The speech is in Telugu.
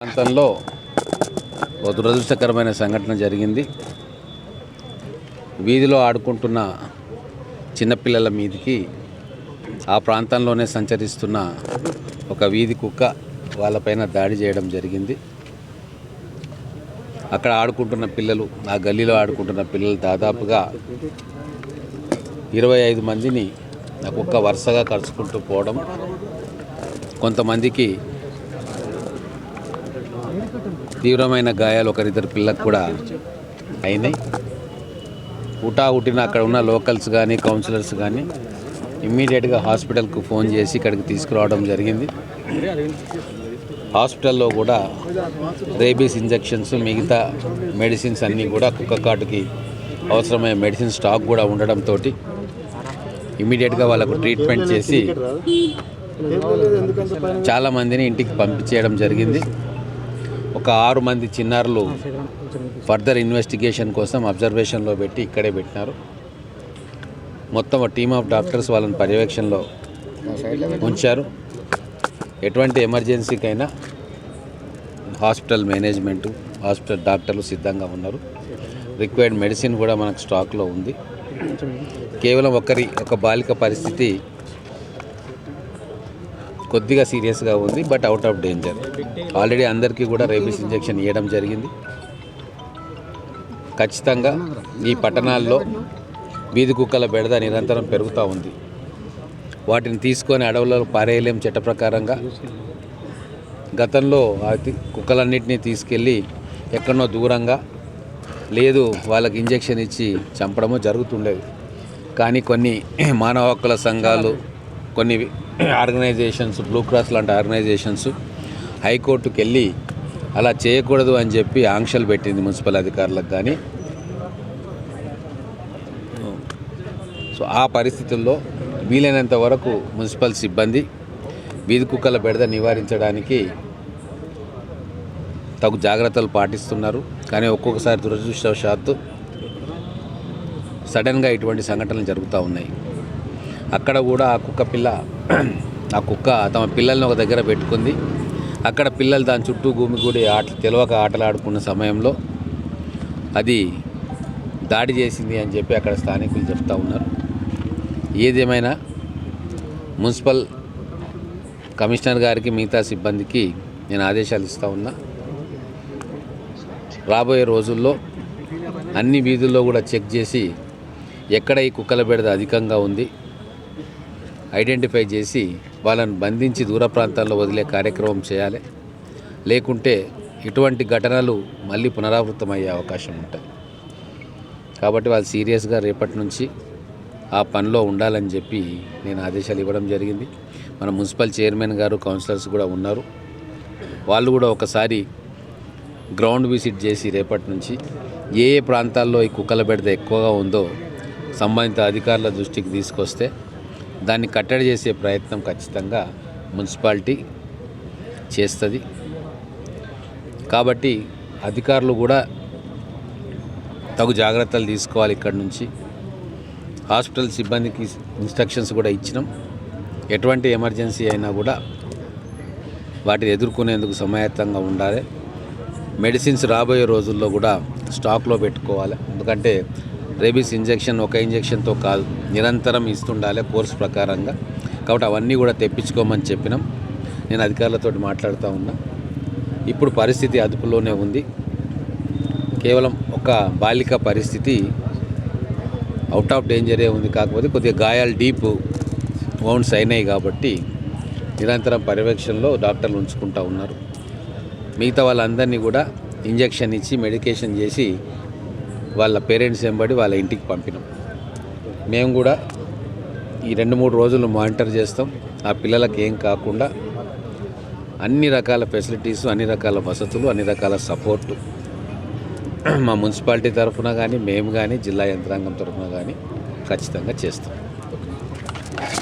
ప్రాంతంలో ఒక దురదృష్టకరమైన సంఘటన జరిగింది. వీధిలో ఆడుకుంటున్న చిన్నపిల్లల మీదికి ఆ ప్రాంతంలోనే సంచరిస్తున్న ఒక వీధి కుక్క వాళ్ళపైన దాడి చేయడం జరిగింది. అక్కడ ఆడుకుంటున్న పిల్లలు ఆ గల్లీలో ఆడుకుంటున్న పిల్లలు దాదాపుగా ఇరవై ఐదు మందిని ఆ కుక్క వరుసగా కరుచుకుంటూ పోవడం కొంతమందికి తీవ్రమైన గాయాలు ఒకరిద్దరు పిల్లలకు కూడా అయినాయి. ఉటా ఉటిన అక్కడ ఉన్న లోకల్స్ కానీ కౌన్సిలర్స్ కానీ ఇమ్మీడియట్గా హాస్పిటల్కు ఫోన్ చేసి ఇక్కడికి తీసుకురావడం జరిగింది. హాస్పిటల్లో కూడా రేబీస్ ఇంజెక్షన్స్ మిగతా మెడిసిన్స్ అన్నీ కూడా కుక్క కాటుకి అవసరమైన మెడిసిన్ స్టాక్ కూడా ఉండడంతో ఇమ్మీడియట్గా వాళ్ళకు ట్రీట్మెంట్ చేసి చాలా మందిని ఇంటికి పంపించేయడం జరిగింది. ఒక ఆరు మంది చిన్నారులు ఫర్దర్ ఇన్వెస్టిగేషన్ కోసం అబ్జర్వేషన్లో పెట్టి ఇక్కడే పెట్టినారు. మొత్తం టీమ్ ఆఫ్ డాక్టర్స్ వాళ్ళని పర్యవేక్షణలో ఉంచారు. ఎటువంటి ఎమర్జెన్సీకైనా హాస్పిటల్ మేనేజ్మెంటు హాస్పిటల్ డాక్టర్లు సిద్ధంగా ఉన్నారు. రిక్వైర్డ్ మెడిసిన్ కూడా మనకు స్టాక్లో ఉంది. కేవలం ఒకరి ఒక బాలిక పరిస్థితి కొద్దిగా సీరియస్గా ఉంది but out of danger. Already అందరికీ కూడా రేబీస్ ఇంజెక్షన్ ఇవ్వడం జరిగింది. ఖచ్చితంగా ఈ పట్టణాల్లో వీధి కుక్కల బెడద నిరంతరం పెరుగుతూ ఉంది. వాటిని తీసుకొని అడవులలో పారేయలేం చట్ట ప్రకారంగా గతంలో ఆ కుక్కలన్నింటినీ తీసుకెళ్ళి ఎక్కడనో దూరంగా లేదు వాళ్ళకి ఇంజెక్షన్ ఇచ్చి చంపడము జరుగుతుండేది. కానీ కొన్ని మానవ హక్కుల సంఘాలు కొన్ని ఆర్గనైజేషన్స్ బ్లూ క్రాస్ లాంటి ఆర్గనైజేషన్స్ హైకోర్టుకు వెళ్ళి అలా చేయకూడదు అని చెప్పి ఆంక్షలు పెట్టింది మున్సిపల్ అధికారులకు కానీ. సో ఆ పరిస్థితుల్లో వీలైనంత వరకు మున్సిపల్ సిబ్బంది వీధి కుక్కల బెడద నివారించడానికి తగు జాగ్రత్తలు పాటిస్తున్నారు. కానీ ఒక్కొక్కసారి దురదృష్టవశాత్తు సడన్గా ఇటువంటి సంఘటనలు జరుగుతూ ఉన్నాయి. అక్కడ కూడా ఆ కుక్క పిల్ల ఆ కుక్క తమ పిల్లల్ని ఒక దగ్గర పెట్టుకుంది. అక్కడ పిల్లలు దాని చుట్టూ గుమిగూడి ఆట తెలియక ఆటలు ఆడుకున్న సమయంలో అది దాడి చేసింది అని చెప్పి అక్కడ స్థానికులు చెప్తా ఉన్నారు. ఏదేమైనా మున్సిపల్ కమిషనర్ గారికి మిగతా సిబ్బందికి నేను ఆదేశాలు ఇస్తూ ఉన్నా. రాబోయే రోజుల్లో అన్ని వీధుల్లో కూడా చెక్ చేసి ఎక్కడ ఈ కుక్కల బెడద అధికంగా ఉంది ఐడెంటిఫై చేసి వాళ్ళని బంధించి దూర ప్రాంతాల్లో వదిలే కార్యక్రమం చేయాలి. లేకుంటే ఇటువంటి ఘటనలు మళ్ళీ పునరావృతం అయ్యే అవకాశం ఉంటుంది. కాబట్టి వాళ్ళు సీరియస్గా రేపటి నుంచి ఆ పనిలో ఉండాలని చెప్పి నేను ఆదేశాలు ఇవ్వడం జరిగింది. మన మున్సిపల్ చైర్మన్ గారు కౌన్సిలర్స్ కూడా ఉన్నారు. వాళ్ళు కూడా ఒకసారి గ్రౌండ్ విజిట్ చేసి రేపటి నుంచి ఏ ఏ ప్రాంతాల్లో ఈ కుక్కల బెడద ఎక్కువగా ఉందో సంబంధిత అధికారుల దృష్టికి తీసుకొస్తే దాన్ని కట్టడి చేసే ప్రయత్నం ఖచ్చితంగా మున్సిపాలిటీ చేస్తుంది. కాబట్టి అధికారులు కూడా తగు జాగ్రత్తలు తీసుకోవాలి ఇక్కడి నుంచి. హాస్పిటల్ సిబ్బందికి ఇన్స్ట్రక్షన్స్ కూడా ఇచ్చినాం. ఎటువంటి ఎమర్జెన్సీ అయినా కూడా వాటిని ఎదుర్కొనేందుకు సమాయత్తంగా ఉండాలి. మెడిసిన్స్ రాబోయే రోజుల్లో కూడా స్టాక్లో పెట్టుకోవాలి. ఎందుకంటే రేబీస్ ఇంజెక్షన్ ఒక ఇంజెక్షన్తో కాదు నిరంతరం ఇస్తుండాలి కోర్స్ ప్రకారంగా. కాబట్టి అవన్నీ కూడా తెప్పించుకోమని చెప్పినాం. నేను అధికారులతో మాట్లాడుతూ ఉన్నా. ఇప్పుడు పరిస్థితి అదుపులోనే ఉంది. కేవలం ఒక బాలిక పరిస్థితి అవుట్ ఆఫ్ డేంజరే ఉంది. కాకపోతే కొద్దిగా గాయాలు డీప్ వౌండ్స్ అయినాయి కాబట్టి నిరంతరం పర్యవేక్షణలో డాక్టర్లు ఉంచుకుంటూ ఉన్నారు. మిగతా వాళ్ళందరినీ కూడా ఇంజెక్షన్ ఇచ్చి మెడికేషన్ చేసి వాళ్ళ పేరెంట్స్ వెంబడి వాళ్ళ ఇంటికి పంపినాం. మేము కూడా ఈ రెండు మూడు రోజులు మానిటర్ చేస్తాం. ఆ పిల్లలకి ఏం కాకుండా అన్ని రకాల ఫెసిలిటీస్ అన్ని రకాల వసతులు అన్ని రకాల సపోర్టు మా మున్సిపాలిటీ తరఫున కానీ మేము కానీ జిల్లా యంత్రాంగం తరఫున కానీ ఖచ్చితంగా చేస్తాం.